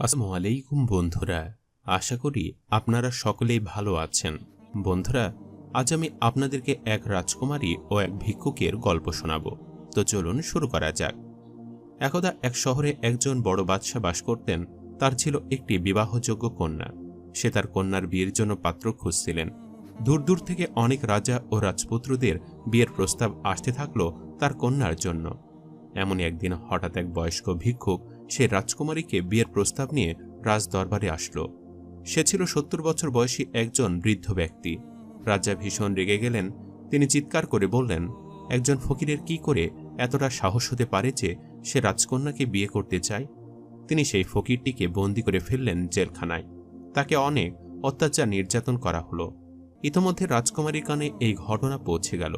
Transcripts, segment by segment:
আসসালামু আলাইকুম বন্ধুরা, আশা করি আপনারা সকলেই ভালো আছেন। বন্ধুরা, আজ আমি আপনাদেরকে এক রাজকুমারী ও এক ভিক্ষুকের গল্প শোনাব। তো চলুন শুরু করা যাক। একদা এক শহরে একজন বড় বাদশাহ বাস করতেন, তার ছিল একটি বিবাহযোগ্য কন্যা। সে তার কন্যার বিয়ের জন্য পাত্র খুঁজছিলেন। দূর দূর থেকে অনেক রাজা ও রাজপুত্রদের বিয়ের প্রস্তাব আসতে থাকল তার কন্যার জন্য। এমনই একদিন হঠাৎ এক বয়স্ক ভিক্ষুক সে রাজকুমারীকে বিয়ের প্রস্তাব নিয়ে রাজ দরবারে আসলো। সে ছিল সত্তর বছর বয়সী একজন বৃদ্ধ ব্যক্তি। রাজা ভীষণ রেগে গেলেন। তিনি চিৎকার করে বললেন, একজন ফকিরের কি করে এতটা সাহস হতে পারে যে সে রাজকন্যাকে বিয়ে করতে চায়? তিনি সেই ফকিরটিকে বন্দি করে ফেললেন জেলখানায়। তাকে অনেক অত্যাচার নির্যাতন করা হলো। ইতোমধ্যে রাজকুমারীর কানে এই ঘটনা পৌঁছে গেল।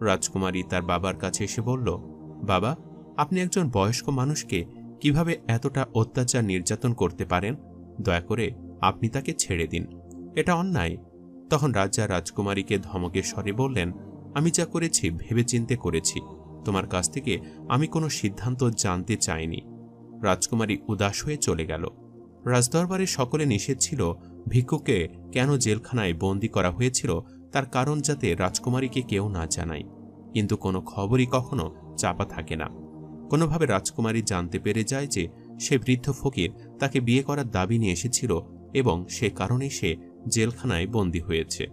রাজকুমারী তার বাবার কাছে এসে বলল, বাবা, আপনি একজন বয়স্ক মানুষকে কীভাবে এতটা অত্যাচার নির্যাতন করতে পারেন? দয়া করে আপনি তাকে ছেড়ে দিন। এটা অন্যায়। তখন রাজা রাজকুমারীকে ধমকের স্বরে বললেন, আমি যা করেছি ভেবেচিন্তে করেছি। তোমার কাছ থেকে আমি কোনো সিদ্ধান্ত জানতে চাইনি। রাজকুমারী উদাস হয়ে চলে গেল। রাজদরবারে সকলে নিষেধ ছিল ভিক্ষুকে কেন জেলখানায় বন্দি করা হয়েছিল, তার কারণ যাতে রাজকুমারীকে কেউ না জানায়। কিন্তু কোনো খবরই কখনো চাপা থাকে না। কোনোভাবে রাজকুমারী জানতে পেরে যায় যে সে বৃদ্ধ ফকির তাকে বিয়ে করার দাবি নিয়ে এসেছিল এবং সে কারণেই সে জেলখানায় বন্দী হয়েছে।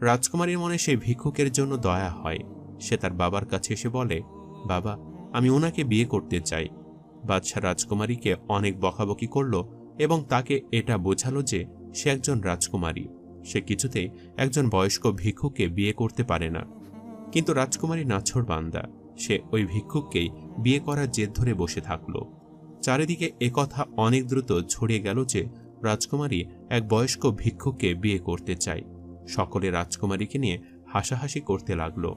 রাজকুমারীর মনে সেই ভিক্ষুকের জন্য দয়া হয়। সে তার বাবার কাছে এসে বলে, বাবা, আমি ওনাকে বিয়ে করতে চাই। বাদশাহ রাজকুমারীকে অনেক বকাবকি করল এবং তাকে এটা বোঝালো যে সে একজন রাজকুমারী। সে কিছুতেই একজন বয়স্ক ভিক্ষুককে বিয়ে করতে পারে না। কিন্তু রাজকুমারী নাছর বান্দা। সে ওই ভিক্ষুককেই বিয়ে করার জেদ ধরে বসে থাকল। চারিদিকে একথা অনেক দ্রুত ছড়িয়ে গেল যে রাজকুমারী এক বয়স্ক ভিক্ষুককে বিয়ে করতে চায়। সকলে রাজকুমারীকে নিয়ে হাসাহাসি করতে লাগল।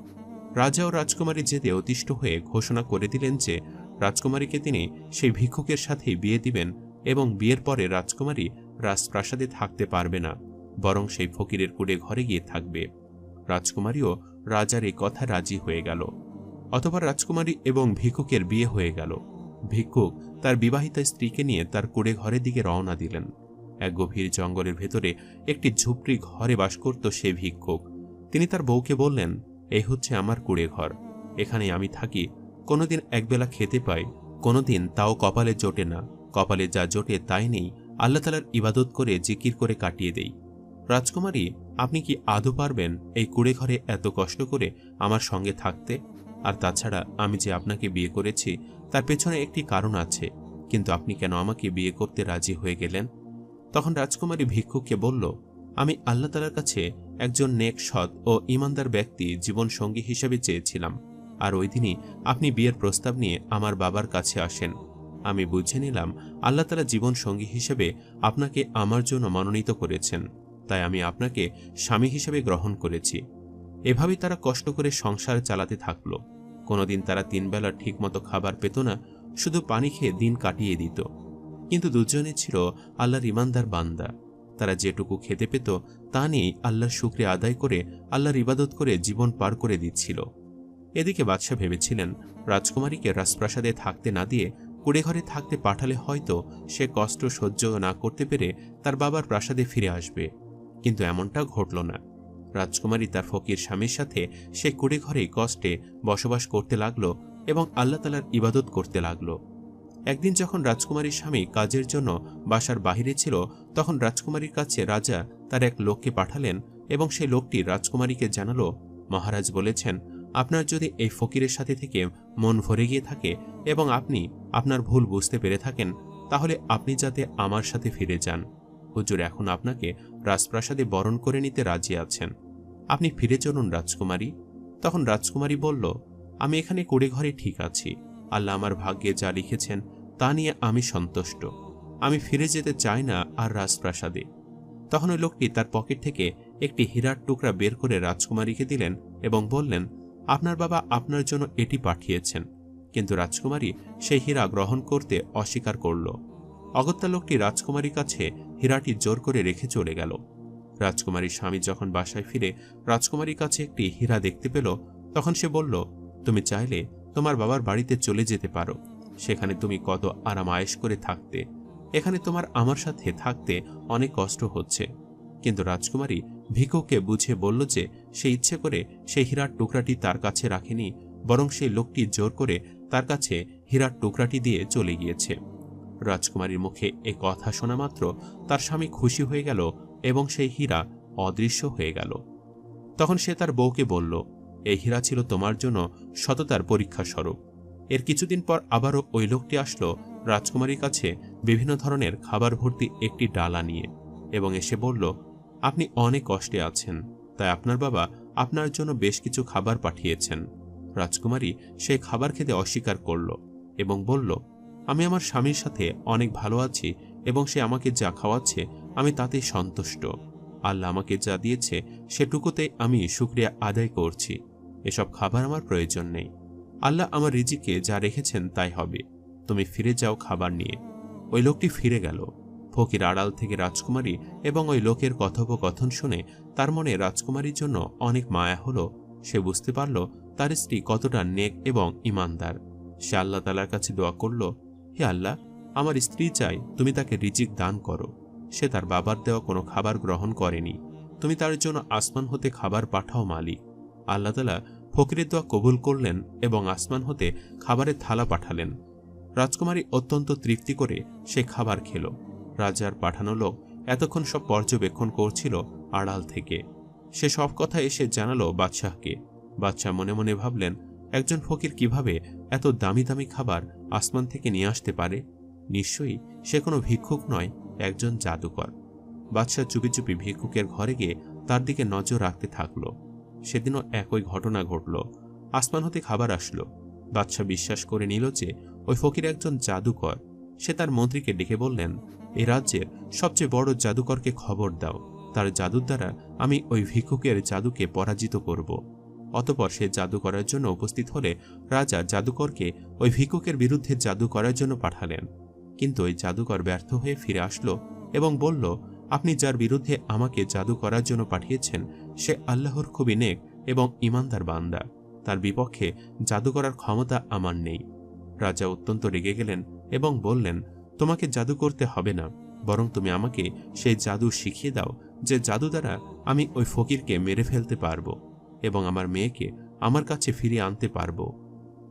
রাজা ও রাজকুমারী যেতে অতিষ্ঠ হয়ে ঘোষণা করে দিলেন যে রাজকুমারীকে তিনি সেই ভিক্ষুকের সাথেই বিয়ে দিবেন এবং বিয়ের পরে রাজকুমারী রাজপ্রাসাদে থাকতে পারবে না, বরং সেই ফকিরের কুড়ে ঘরে গিয়ে থাকবে। রাজকুমারীও রাজার এই কথা রাজি হয়ে গেল। অথবা রাজকুমারী এবং ভিক্ষুকের বিয়ে হয়ে গেল। ভিক্ষুক তার বিবাহিতা স্ত্রীকে নিয়ে তার কুড়ে ঘরের দিকে রওনা দিলেন। এক গভীর জঙ্গলের ভেতরে একটি ঝুপড়ি ঘরে বাস করত সে ভিক্ষুক। তিনি তার বউকে বললেন এই হচ্ছে আমার কুড়ে ঘর। এখানে আমি থাকি। কোনোদিন একবেলা খেতে পাই, কোনোদিন তাও কপালে জোটে না। কপালে যা জোটে তাই নেই। আল্লাহ তালার ইবাদত করে জিকির করে কাটিয়ে দেই। রাজকুমারী, আপনি কি আদৌ পারবেন এই কুড়ে ঘরে এত কষ্ট করে আমার সঙ্গে থাকতে? আর তাছাড়া আমি যে আপনাকে বিয়ে করেছি, তার পেছনে একটি কারণ আছে। কিন্তু আপনি কেন আমাকে বিয়ে করতে রাজি হয়ে গেলেন? তখন রাজকুমারী ভিক্ষুককে বলল, আমি আল্লাহ তালার কাছে একজন নেক সৎ ও ইমানদার ব্যক্তি জীবন সঙ্গী হিসেবে চেয়েছিলাম। আর ওই দিনই আপনি বিয়ের প্রস্তাব নিয়ে আমার বাবার কাছে আসেন। আমি বুঝে নিলাম আল্লাহ তালা জীবন সঙ্গী হিসেবে আপনাকে আমার জন্য মনোনীত করেছেন। তাই আমি আপনাকে স্বামী হিসেবে গ্রহণ করেছি। এভাবেই তারা কষ্ট করে সংসার চালাতে থাকল। কোনোদিন তারা তিনবেলা ঠিকমতো খাবার পেত না, শুধু পানি খেয়ে দিন কাটিয়ে দিত। কিন্তু দুজনে ছিল আল্লাহর ইমানদার বান্দা। তারা যেটুকু খেতে পেত, তা নিয়েই আল্লাহর শুক্রে আদায় করে আল্লাহর ইবাদত করে জীবন পার করে দিচ্ছিল। এদিকে বাদশাহ ভেবেছিলেন, রাজকুমারীকে রাজপ্রাসাদে থাকতে না দিয়ে কুড়ে ঘরে থাকতে পাঠালে হয়তো সে কষ্ট সহ্য না করতে পেরে তার বাবার প্রাসাদে ফিরে আসবে। কিন্তু এমনটা ঘটল না। রাজকুমারী তার ফকির স্বামীর সাথে সে কুড়ে ঘরেই কষ্টে বসবাস করতে লাগল এবং আল্লাহ তালার ইবাদত করতে লাগল। একদিন যখন রাজকুমারীর স্বামী কাজের জন্য বাসার বাহিরে ছিল, তখন রাজকুমারীর কাছে রাজা তার এক লোককে পাঠালেন এবং সেই লোকটি রাজকুমারীকে জানালো, মহারাজ বলেছেন, আপনার যদি এই ফকিরের সাথে থেকে মন ভরে গিয়ে থাকে এবং আপনি আপনার ভুল বুঝতে পেরে থাকেন, তাহলে আপনি যাতে আমার সাথে ফিরে যান। হুজুর এখন আপনাকে রাজপ্রাসাদে বরণ করে নিতে রাজি আছেন। আপনি ফিরে চলুন রাজকুমারী। তখন রাজকুমারী বলল, আমি এখানে কুড়ে ঘরে ঠিক আছি। আল্লাহ আমার ভাগ্যে যা লিখেছেন তা নিয়ে আমি সন্তুষ্ট। আমি ফিরে যেতে চাই না আর রাজপ্রাসাদে। তখন ওই লোকটি তার পকেট থেকে একটি হীরার টুকরা বের করে রাজকুমারীকে দিলেন এবং বললেন, আপনার বাবা আপনার জন্য এটি পাঠিয়েছেন। কিন্তু রাজকুমারী সেই হীরা গ্রহণ করতে অস্বীকার করল। অগত্যা লোকটি রাজকুমারীর কাছে হীরাটি জোর করে রেখে চলে গেল। রাজকুমারীর স্বামী যখন বাসায় ফিরে রাজকুমারীর কাছে একটি হীরা দেখতে পেল, তখন সে বলল, তুমি চাইলে তোমার বাবার বাড়িতে চলে যেতে পারো। সেখানে তুমি কত আরাম আয়েস করে থাকতে। এখানে তোমার আমার সাথে থাকতে অনেক কষ্ট হচ্ছে। কিন্তু রাজকুমারী ভিক্ষুককে বুঝে বলল যে, সে ইচ্ছে করে সেই হীরার টুকরাটি তার কাছে রাখেনি, বরং সেই লোকটি জোর করে তার কাছে হীরার টুকরাটি দিয়ে চলে গিয়েছে। রাজকুমারীর মুখে এ কথা শোনা মাত্র তার স্বামী খুশি হয়ে গেল এবং সেই হীরা অদৃশ্য হয়ে গেল। তখন সে তার বউকে বলল, এই হীরা ছিল তোমার জন্য সততার পরীক্ষা স্বরূপ। এর কিছুদিন পর আবারও ওই লোকটি আসলো রাজকুমারীর কাছে বিভিন্ন ধরনের খাবার ভর্তি একটি ডালা নিয়ে এবং এসে বলল, আপনি অনেক কষ্টে আছেন, তাই আপনার বাবা আপনার জন্য বেশ কিছু খাবার পাঠিয়েছেন। রাজকুমারী সেই খাবার খেতে অস্বীকার করল এবং বলল আমি আমার স্বামীর সাথে অনেক ভালো আছি এবং সে আমাকে যা খাওয়াচ্ছে, আমি তাতেই সন্তুষ্ট। আল্লাহ আমাকে যা দিয়েছে, সেটুকুতে আমি শুক্রিয়া আদায় করছি। এসব খাবার আমার প্রয়োজন নেই। আল্লাহ আমার রিজিকে যা রেখেছেন তাই হবে। তুমি ফিরে যাও খাবার নিয়ে। ওই লোকটি ফিরে গেল। ফকির আড়াল থেকে রাজকুমারী এবং ওই লোকের কথোপকথন শুনে তার মনে রাজকুমারীর জন্য অনেক মায়া হলো। সে বুঝতে পারল তার স্ত্রী কতটা নেক এবং ইমানদার। সে আল্লাহ তালার কাছে দোয়া করল হে আল্লাহ, আমার স্ত্রী চাই তুমি তাকে রিজিক দান করো। সে তার বাবার দেওয়া কোনো খাবার গ্রহণ করেনি। তুমি তার জন্য আসমান হতে খাবার পাঠাও, মালিক। আল্লাহ তালা ফকিরের দোয়া কবুল করলেন এবং আসমান হতে খাবারের থালা পাঠালেন। রাজকুমারী অত্যন্ত তৃপ্তি করে সে খাবার খেল। রাজার পাঠানো লোক এতক্ষণ সব পর্যবেক্ষণ করছিল আড়াল থেকে। সে সব কথা এসে জানালো বাদশাহকে। বাদশাহ মনে মনে ভাবলেন একজন ফকির কীভাবে এত দামি দামি খাবার আসমান থেকে নিয়ে আসতে পারে? নিশ্চয়ই সে কোনো ভিক্ষুক নয়, একজন জাদুকর। বাদশাহ চুপি চুপি ভিক্ষুকের ঘরে গিয়ে তার দিকে নজর রাখতে থাকল। সেদিনও একই ঘটনা ঘটল। আসমান হতে খাবার আসলো। বাদশাহ বিশ্বাস করে নিল যে, ওই ফকির একজন জাদুকর। সে তার মন্ত্রীকে ডেকে বললেন এই রাজ্যের সবচেয়ে বড় জাদুকরকে খবর দাও। তার জাদুর দ্বারা আমি ওই ভিক্ষুকের জাদুকে পরাজিত করব। অতপর সে জাদু করার জন্য উপস্থিত হলে রাজা জাদুকরকে ওই ভিক্ষুকের বিরুদ্ধে জাদু করার জন্য পাঠালেন। কিন্তু ওই জাদুকর ব্যর্থ হয়ে ফিরে আসলো এবং বলল, আপনি যার বিরুদ্ধে আমাকে জাদু করার জন্য পাঠিয়েছেন, সে আল্লাহর খুবই নেক এবং ইমানদার বান্দা। তার বিপক্ষে জাদু করার ক্ষমতা আমার নেই। রাজা অত্যন্ত রেগে গেলেন এবং বললেন, তোমাকে জাদু করতে হবে না, বরং তুমি আমাকে সেই জাদু শিখিয়ে দাও, যে জাদু দ্বারা আমি ওই ফকিরকে মেরে ফেলতে পারব। এবং আমার মেয়েকে আমার কাছে ফিরিয়ে আনতে পারব।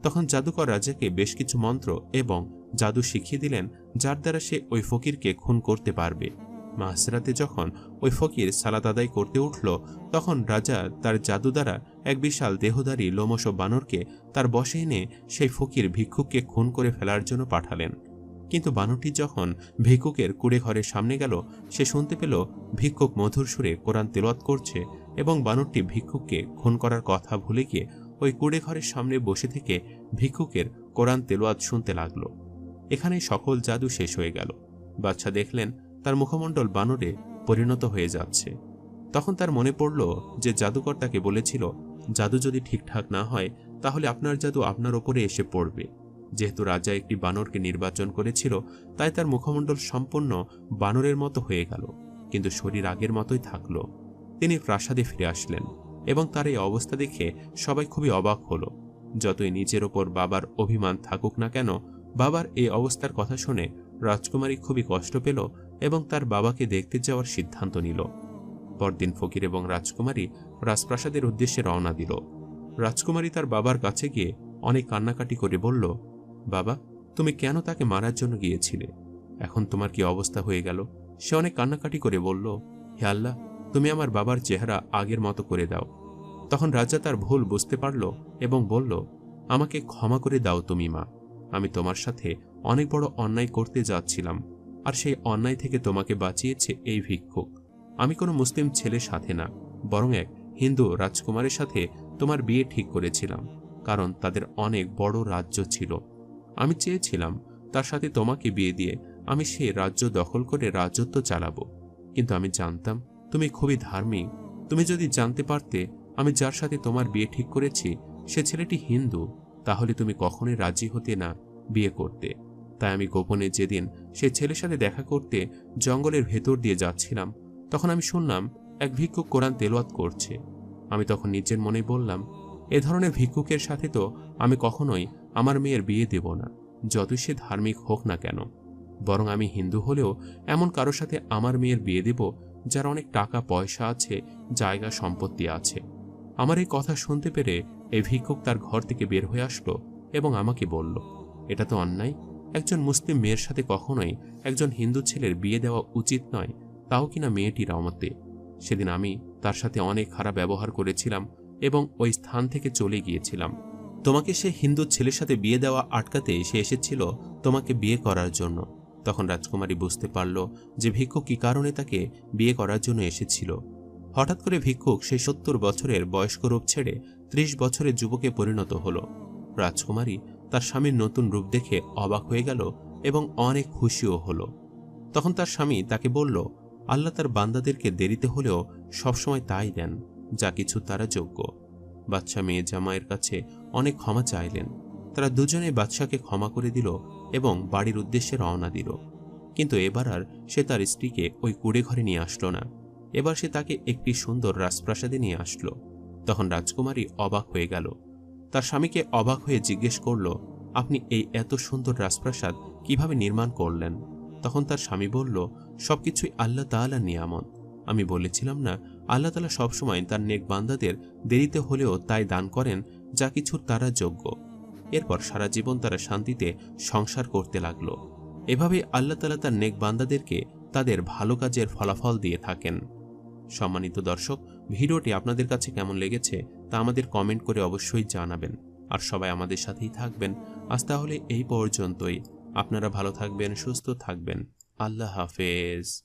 তখন জাদুকর রাজাকে বেশ কিছু মন্ত্র এবং জাদু শিখিয়ে দিলেন, যার দ্বারা সে ওই ফকিরকে খুন করতে পারবে। মাহসরাতে যখন ওই ফকির সালাত আদায় করতে উঠল, তখন রাজা তার জাদু দ্বারা এক বিশাল দেহধারী লোমস বানরকে তার বসে এনে সেই ফকির ভিক্ষুককে খুন করে ফেলার জন্য পাঠালেন। কিন্তু বানরটি যখন ভিক্ষুকের কুড়ে ঘরের সামনে গেল, সে শুনতে পেল ভিক্ষুক মধুর সুরে কোরআন তেলত করছে এবং বানরটি ভিক্ষুককে খুন করার কথা ভুলে গিয়ে ওই কুড়ে ঘরের সামনে বসে থেকে ভিক্ষুকের কোরআন তেলোয়াত শুনতে লাগল। এখানেই সকল জাদু শেষ হয়ে গেল। বাচ্চা দেখলেন তার মুখমণ্ডল বানরে পরিণত হয়ে যাচ্ছে। তখন তার মনে পড়ল যে জাদুকর তাকে বলেছিল, জাদু যদি ঠিকঠাক না হয়, তাহলে আপনার জাদু আপনার ওপরে এসে পড়বে। যেহেতু রাজা একটি বানরকে নির্বাচন করেছিল, তাই তার মুখমণ্ডল সম্পূর্ণ বানরের মতো হয়ে গেল। কিন্তু শরীর আগের মতোই থাকল। তিনি প্রাসাদে ফিরে আসলেন এবং তার এই অবস্থা দেখে সবাই খুবই অবাক হলো। যতই নিজের ওপর বাবার অভিমান থাকুক না কেন, বাবার এই অবস্থার কথা শুনে রাজকুমারী খুবই কষ্ট পেল এবং তার বাবাকে দেখতে যাওয়ার সিদ্ধান্ত নিল। পরদিন ফকির এবং রাজকুমারী রাজপ্রাসাদের উদ্দেশ্যে রওনা দিল। রাজকুমারী তার বাবার কাছে গিয়ে অনেক কান্নাকাটি করে বলল, বাবা, তুমি কেন তাকে মারার জন্য গিয়েছিলে? এখন তোমার কি অবস্থা হয়ে গেল? সে অনেক কান্নাকাটি করে বলল, হে আল্লাহ তুমি আমার বাবার চেহারা আগের মতো করে দাও। তখন রাজা তার ভুল বুঝতে পারল এবং বলল, আমাকে ক্ষমা করে দাও তুমি, মা। আমি তোমার সাথে অনেক বড় অন্যায় করতে যাচ্ছিলাম, আর সেই অন্যায় থেকে তোমাকে বাঁচিয়েছে এই ভিক্ষুক। আমি কোনো মুসলিম ছেলের সাথে না, বরং এক হিন্দু রাজকুমারের সাথে তোমার বিয়ে ঠিক করেছিলাম, কারণ তাদের অনেক বড় রাজ্য ছিল। আমি চেয়েছিলাম তার সাথে তোমাকে বিয়ে দিয়ে আমি সে রাজ্য দখল করে রাজত্ব চালাবো। কিন্তু আমি জানতাম তুমি খুবই ধার্মিক। তুমি যদি জানতে পারতে, আমি যার সাথে তোমার বিয়ে ঠিক করেছি, সে ছেলেটি হিন্দু, তাহলে তুমি কখনোই রাজি হতে না বিয়ে করতে। তাই আমি গোপনে যেদিন সে ছেলের সাথে দেখা করতে জঙ্গলের ভেতর দিয়ে যাচ্ছিলাম, তখন আমি শুনলাম এক ভিক্ষুক কোরআন তেলোয়াত করছে। আমি তখন নিজের মনে বললাম, এ ধরনের ভিক্ষুকের সাথে তো আমি কখনোই আমার মেয়ের বিয়ে দেব না, যতই সে ধার্মিক হোক না কেন। বরং আমি হিন্দু হলেও এমন কারোর সাথে আমার মেয়ের বিয়ে দেব যার অনেক টাকা, পয়সা আছে, জায়গা, সম্পত্তি আছে। আমার এই কথা শুনতে পেরে এই ভিক্ষুক তার ঘর থেকে বের হয়ে আসলো এবং আমাকে বলল, এটা তো অন্যায়। একজন মুসলিম মেয়ের সাথে কখনোই একজন হিন্দু ছেলের বিয়ে দেওয়া উচিত নয়। তাও কিনা মেয়েটির অমতে? সেদিন আমি তার সাথে অনেক খারাপ ব্যবহার করেছিলাম এবং ওই স্থান থেকে চলে গিয়েছিলাম। তোমাকে সে হিন্দু ছেলের সাথে বিয়ে দেওয়া আটকাতে সে এসেছিল তোমাকে বিয়ে করার জন্য। তখন রাজকুমারী বুঝতে পারল যে ভিক্ষুক কী কারণে তাকে বিয়ে করার জন্য এসেছিল। হঠাৎ করে ভিক্ষুক সেই সত্তর বছরের বয়স্ক রূপ ছেড়ে ত্রিশ বছরের যুবকে পরিণত হল। রাজকুমারী তার স্বামীর নতুন রূপ দেখে অবাক হয়ে গেল এবং অনেক খুশিও হল। তখন তার স্বামী তাকে বলল, আল্লাহ তার বান্দাদেরকে দেরিতে হলেও সবসময় তাই দেন, যা কিছু তারা যোগ্য। বাচ্চা মেয়ে জামাইয়ের কাছে অনেক ক্ষমা চাইলেন। তারা দুজনে বাদশাকে ক্ষমা করে দিল এবং বাড়ির উদ্দেশ্যে রওনা দিল। কিন্তু এবার আর সে তার স্ত্রীকে ওই কুড়ে ঘরে নিয়ে আসলো না। এবার সে তাকে একটি সুন্দর রাজপ্রাসাদে নিয়ে আসলো। তখন রাজকুমারী অবাক হয়ে গেল। তার স্বামীকে অবাক হয়ে জিজ্ঞেস করল, আপনি এই এত সুন্দর রাজপ্রাসাদ কীভাবে নির্মাণ করলেন? তখন তার স্বামী বলল, সবকিছুই আল্লাহ তাআলার নিয়ামত। আমি বলেছিলাম না, আল্লাহ তালা সবসময় তার নেক বান্দাদের দেরিতে হলেও তাই দান করেন, যা কিছুর তারা যোগ্য। এরপর সারা জীবন তারা শান্তিতে সংসার করতে লাগল। এভাবে আল্লাহ তালা তার নেক বান্দাদেরকে তাদের ভালো কাজের ফলাফল দিয়ে থাকেন। সম্মানিত দর্শক, ভিডিওটি আপনাদের কাছে কেমন লেগেছে তা আমাদের কমেন্ট করে অবশ্যই জানাবেন। আর সবাই আমাদের সাথেই থাকবেন। আজ তাহলে এই পর্যন্তই। আপনারা ভালো থাকবেন, সুস্থ থাকবেন। আল্লাহ হাফেজ।